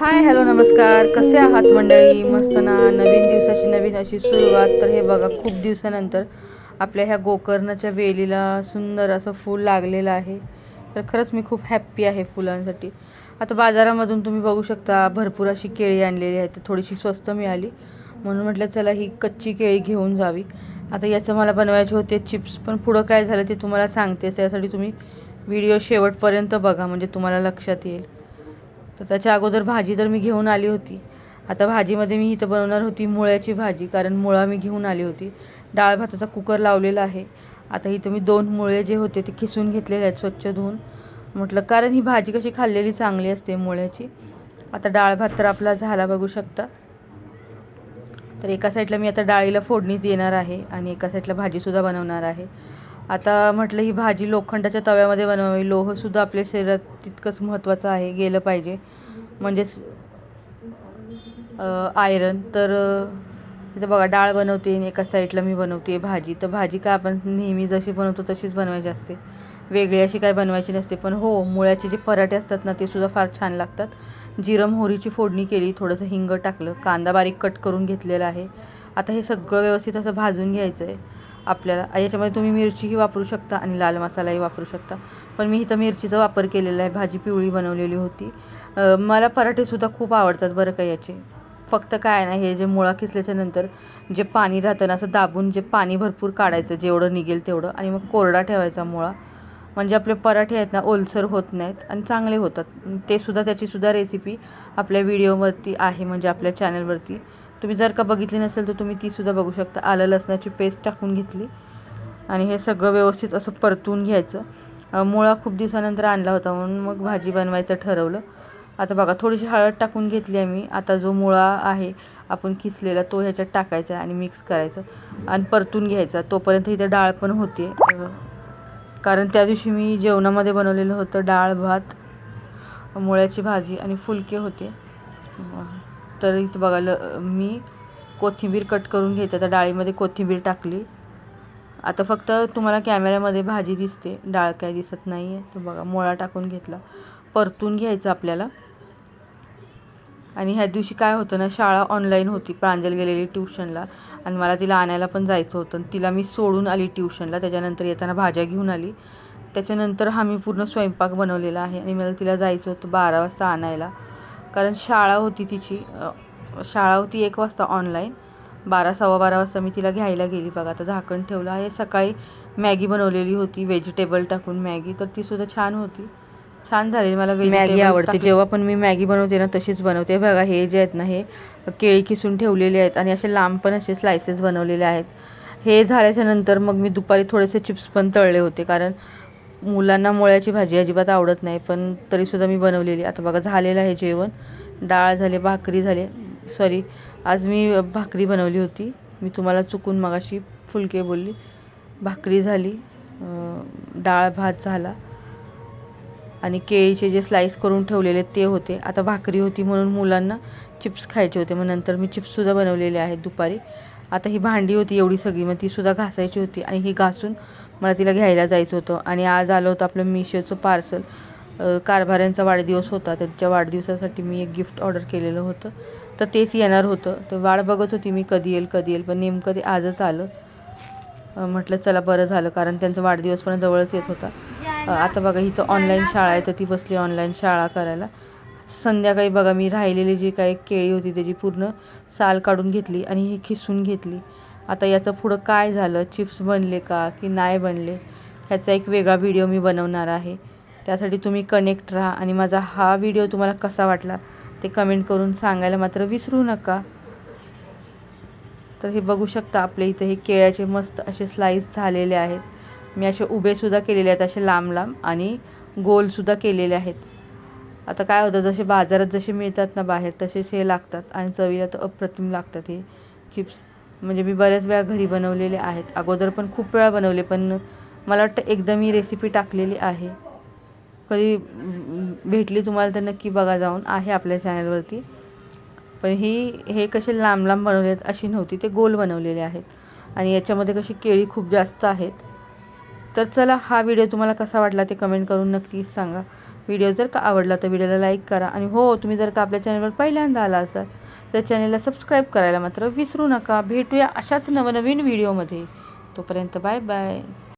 Hi hello नमस्कार. कसे आहात मंडळी? मस्त ना? नवीन दिवसाची नवीन अशी सुरुवात. तर हे बघा खूप दिवसानंतर आपल्या ह्या गोकर्णाच्या वेलीला सुंदर असं फूल लागलेलं आहे. तर खरंच मी खूप हॅप्पी आहे फुलांसाठी. आता बाजारामधून तुम्ही बघू शकता भरपूर अशी केळी आणलेली आहेत. तर थोडीशी स्वस्त मिळाली. म्हणून म्हटलं चला ही कच्ची केळी घेऊन जावी. आता याचं मला बनवायचे होते चिप्स पण पुढं काय झालं ते तुम्हाला सांगते. त्यासाठी तुम्ही व्हिडिओ शेवटपर्यंत बघा म्हणजे तुम्हाला लक्षात येईल. तर त्याच्या अगोदर भाजी तर मी घेऊन आली होती. आता भाजीमध्ये मी इथं बनवणार होती मुळ्याची भाजी कारण मुळा मी घेऊन आली होती. डाळ भाताचा कुकर लावलेला आहे. आता इथं मी दोन मुळे जे होते ते खिसून घेतलेले आहेत स्वच्छ धुवून. म्हटलं कारण ही भाजी कशी खाल्लेली चांगली असते मुळ्याची. आता डाळ भात तर आपला झाला बघू शकता. तर एका साईडला मी आता डाळीला फोडणी देणार आहे आणि एका साईडला भाजीसुद्धा बनवणार आहे. आता म्हटलं ही भाजी लोखंडाच्या तव्यामध्ये बनवावी. लोहसुद्धा आपल्या शरीरात तितकंच महत्त्वाचं आहे गेलं पाहिजे. म्हणजेच आयरन तर इथं बघा डाळ बनवते आणि एका साईडला मी बनवते भाजी. तर भाजी काय आपण नेहमी जशी बनवतो तशीच बनवायची असते. वेगळी अशी काय बनवायची नसते. पण हो मुळ्याचे जे पराठे असतात ना ते सुद्धा फार छान लागतात. जिरं मोहरीची फोडणी केली थोडंसं हिंग टाकलं कांदा बारीक कट करून घेतलेला आहे. आता हे सगळं व्यवस्थित असं भाजून घ्यायचं आहे आपल्याला. याच्यामध्ये तुम्ही मिरचीही वापरू शकता आणि लाल मसालाही वापरू शकता. पण मी इथं मिरचीचा वापर केलेला आहे. भाजी पिवळी बनवलेली होती. मला पराठेसुद्धा खूप आवडतात बरं का याचे. फक्त काय ना हे जे मुळा खिचल्याच्या नंतर जे पाणी राहतं ना असं दाबून जे पाणी भरपूर काढायचं जेवढं निघेल तेवढं. आणि मग कोरडा ठेवायचा मुळा. म्हणजे आपले पराठे आहेत ना ओलसर होत नाहीत आणि चांगले होतात. ते सुद्धा त्याचीसुद्धा रेसिपी आपल्या व्हिडिओवरती आहे म्हणजे आपल्या चॅनलवरती तुम्ही जर का बघितली नसेल तर तुम्ही तीसुद्धा बघू शकता. आलं लसणाची पेस्ट टाकून घेतली. आणि हे सगळं व्यवस्थित असं परतून घ्यायचं. मुळा खूप दिवसानंतर आणला होता म्हणून मग भाजी बनवायचं ठरवलं. आता बघा थोडीशी हळद टाकून घेतली आहे मी आता जो मुळा आहे आपण किसलेला तो ह्याच्यात टाकायचा आहे आणि मिक्स करायचं आणि परतून घ्यायचा. तोपर्यंत इथे डाळ पण होते. कारण त्या दिवशी मी जेवणामध्ये बनवलेलं होतं डाळ भात मुळ्याची भाजी आणि फुलके होते. तर इथं बघायला मी कोथिंबीर कट करून घेते. आता डाळीमध्ये कोथिंबीर टाकली. आता फक्त तुम्हाला कॅमेऱ्यामध्ये भाजी दिसते. डाळ काय दिसत नाही आहे तर बघा मुळा टाकून घेतला. परतून घ्यायचं आपल्याला. आणि ह्या दिवशी काय होतं ना शाळा ऑनलाईन होती. प्रांजल गेलेली ट्युशनला आणि मला तिला आणायला पण जायचं होतं. तिला मी सोडून आली ट्युशनला त्याच्यानंतर येताना भाज्या घेऊन आली. त्याच्यानंतर हा मी पूर्ण स्वयंपाक बनवलेला आहे. आणि मला तिला जायचं होतं बारा वाजता आणायला. कारण शाळा होती तिची शाळा होती एक वाजता ऑनलाईन बारा सव्वा बारा वाजता मी तिला घ्यायला गेली. बघा आता झाकण ठेवलं आहे. सकाळी मॅगी बनवलेली होती व्हेजिटेबल टाकून मॅगी. तर तीसुद्धा छान होती. छान झालेली मला मॅगी आवडते. जेव्हा पण मी मॅगी बनवते ना तशीच बनवते. बघा हे जे आहेत ना हे केळी किसून ठेवलेले आहेत आणि असे लांब पण असे स्लायसेस बनवलेले आहेत. हे झाल्याच्यानंतर मग मी दुपारी थोडेसे चिप्स पण तळले होते. कारण मुलांना मुळ्याची भाजी अजिबात आवडत नाही पण तरीसुद्धा मी बनवलेली. आता बघा झालेलं आहे जेवण. डाळ झाले भाकरी झाले. सॉरी आज मी भाकरी बनवली होती. मी तुम्हाला चुकून मगाशी फुलके बोलली. भाकरी झाली डाळ भात झाला. आणि केळीचे जे स्लाईस करून ठेवलेले ते होते. आता भाकरी होती म्हणून मुलांना चिप्स खायचे होते. मग नंतर मी चिप्ससुद्धा बनवलेले आहेत दुपारी. आता ही भांडी होती एवढी सगळी मग तीसुद्धा घासायची होती आणि ही घासून मला तिला घ्यायला जायचं होतं. आणि आज आलं होतं आपलं मिशोचं पार्सल. कारभाऱ्यांचा वाढदिवस होता त्यांच्या वाढदिवसासाठी मी एक गिफ्ट ऑर्डर केलेलं होतं. तर तेच येणार होतं. तर वाढ बघत होती मी कधी येईल कधी येईल पण नेमकं ते आजच आलं. म्हटलं चला बरं झालं कारण त्यांचा वाढदिवस पण जवळच येत होता. आता बघा इथं ऑनलाईन शाळा आहे तर ती बसली ऑनलाईन शाळा करायला. संध्याकाळी बघा मी राहिलेली जी काही केळी होती त्याची पूर्ण साल काढून घेतली आणि ही खिसून घेतली. आता याचं पुढं काय झालं? चिप्स बनले का की नाही बनले? ह्याचा एक वेगळा व्हिडिओ मी बनवणार आहे. त्यासाठी तुम्ही कनेक्ट राहा आणि माझा हा व्हिडिओ तुम्हाला कसा वाटला ते कमेंट करून सांगायला मात्र विसरू नका. तर हे बघू शकता आपल्या इथे हे केळ्याचे मस्त असे स्लाईस झालेले आहेत. मी असे उभेसुद्धा केलेले आहेत असे लांब लांब आणि गोलसुद्धा केलेले आहेत. आता काय होतं जसे बाजारात जसे मिळतात ना बाहेर तसेच हे लागतात आणि चवीला तर अप्रतिम लागतात हे चिप्स. म्हणजे मी बऱ्याच वेळा घरी बनवलेले आहेत. अगोदर पण खूप वेळा बनवले पण मला वाटतं एकदम ही रेसिपी टाकलेली आहे. कधी भेटली तुम्हाला तर नक्की बघा जाऊन आहे आपल्या चॅनलवरती पण ही हे कसे लांब लांब बनवले आहेत अशी नव्हती ते गोल बनवलेले आहेत. आणि याच्यामध्ये कशी केळी खूप जास्त आहेत. तर चला हा व्हिडिओ तुम्हाला कसा वाटला ते कमेंट करून नक्कीच सांगा. व्हिडिओ जर का आवडला तर व्हिडिओला लाईक करा. आणि हो तुम्ही जर का आपल्या चॅनलवर पहिल्यांदा आला असाल तर चॅनलला सबस्क्राईब करायला मात्र विसरू नका. भेटूया अशाच नवनवीन व्हिडिओमध्ये तोपर्यंत बाय बाय